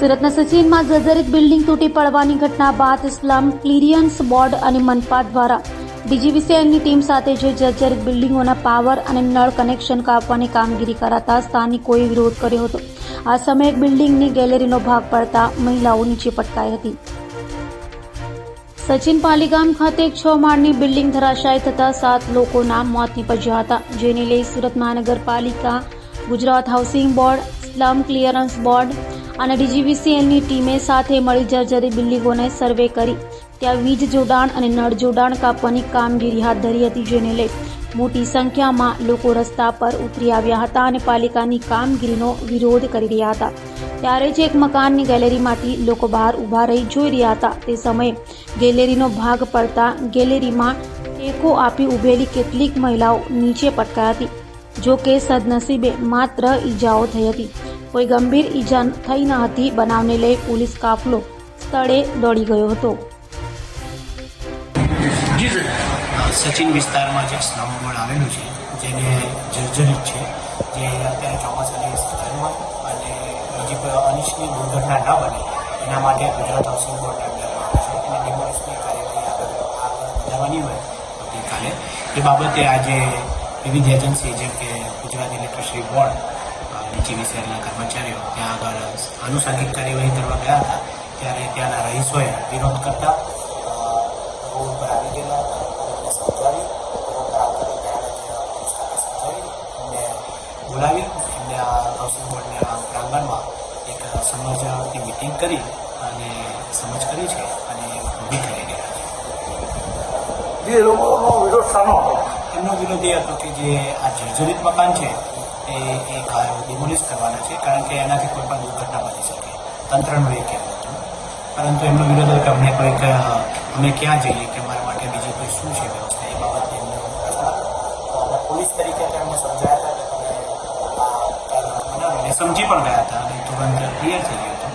સુરતના સચિનમાં જર્જરિત બિલ્ડિંગ તૂટી પડવાની ઘટના બાદ સ્લમ ક્લિયરન્સ બોર્ડ અને મનપા દ્વારા ડીજીવીસીએલની ટીમ સાથે જે જર્જરિત બિલ્ડિંગોના પાવર અને નળ કનેક્શન કાપવાની કામગીરી કરાતા સ્થાનિકોએ વિરોધ કર્યો હતો. આ સમયે બિલ્ડિંગની ગેલેરીનો ભાગ પડતા મહિલાઓ નીચે પટકાઈ હતી. સચિન પાલીગામ ખાતે એક છ માળની બિલ્ડિંગ ધરાશાયી થતા સાત લોકોના મોત નીપજ્યા હતા, જેને લઈ સુરત મહાનગરપાલિકા, Gujarat housing board, slum clearance board અને ડીજીવીસીએલની ટીમે સાથે મળી જર્જરી બિલ્ડિંગોને સર્વે કરી. ત્યાં વીજ જોડાણ અને નળ જોડાણ કાપવાની કામગીરી હાથ ધરી હતી જેને લઈ મોટી સંખ્યામાં લોકો રસ્તા પર ઉતરી આવ્યા હતા અને પાલિકાની કામગીરીનો વિરોધ કરી રહ્યા હતા. ત્યારે જ એક મકાનની ગેલેરીમાંથી લોકો બહાર ઊભા રહી જોઈ રહ્યા હતા. તે સમયે ગેલેરીનો ભાગ પડતા ગેલેરીમાં ટેકો આપી ઊભેલી કેટલીક મહિલાઓ નીચે પટકાઈ હતી જો કે સદનસીબે માત્ર ઈજાઓ થઈ હતી. કોઈ ગંભીર ઈજા થઈ ન હતી, બનાવને લઈ પોલીસ કાફલો સ્થળે દોડી ગયો હતો. સચિન વિસ્તારમાં જે સ્લમ આવેલું છે, જેને જર્જરિત છે, જે અત્યારે ચોમાસાની સિઝનમાં અને હજી કોઈ અનિશ્ચિત દુર્ઘટના ન બને, એના માટે ગુજરાત હાઉસિંગ બોર્ડ વધારવાની હોય, આવતીકાલે. એ બાબતે આજે વિવિધ એજન્સી જેમ કે ગુજરાત ઇલેક્ટ્રિસિટી બોર્ડ ડીજીવીસીએલના કર્મચારીઓ ત્યાં આગળ આનુષંગિક કાર્યવાહી કરવા ગયા હતા. ત્યારે ત્યાંના રહીશોએ વિરોધ કરતા રોડ પર આવી ગયેલા અને સમજાવી રોડ પર આવતા ત્યારે સમજાવી એમને બોલાવી એમને આ હાઉસિંગ બોર્ડના પ્રાંગણમાં એક સમજની મિટિંગ કરી અને સમજ કરી છે અને ઊભી કરી ગયા છે. એમનો વિરોધ એ હતો કે જે આ જર્જરિત મકાન છે એ એ ડિમોલિશ કરવાના છે, કારણ કે એનાથી કોઈ પણ દુર્ઘટના બની શકે. તંત્રનું એ કહેવું હતું. પરંતુ એમનો વિરોધ હતો કે અમને કોઈક અમે ક્યાં જઈએ કે મારા માટે બીજી કોઈ શું છે વ્યવસ્થા, એ બાબતે એમનો પોલીસ તરીકે તેમને સમજાયા હતા કે તમે સમજી પણ ગયા હતા અને તુરંત ક્લિયર થઈ ગયું હતું.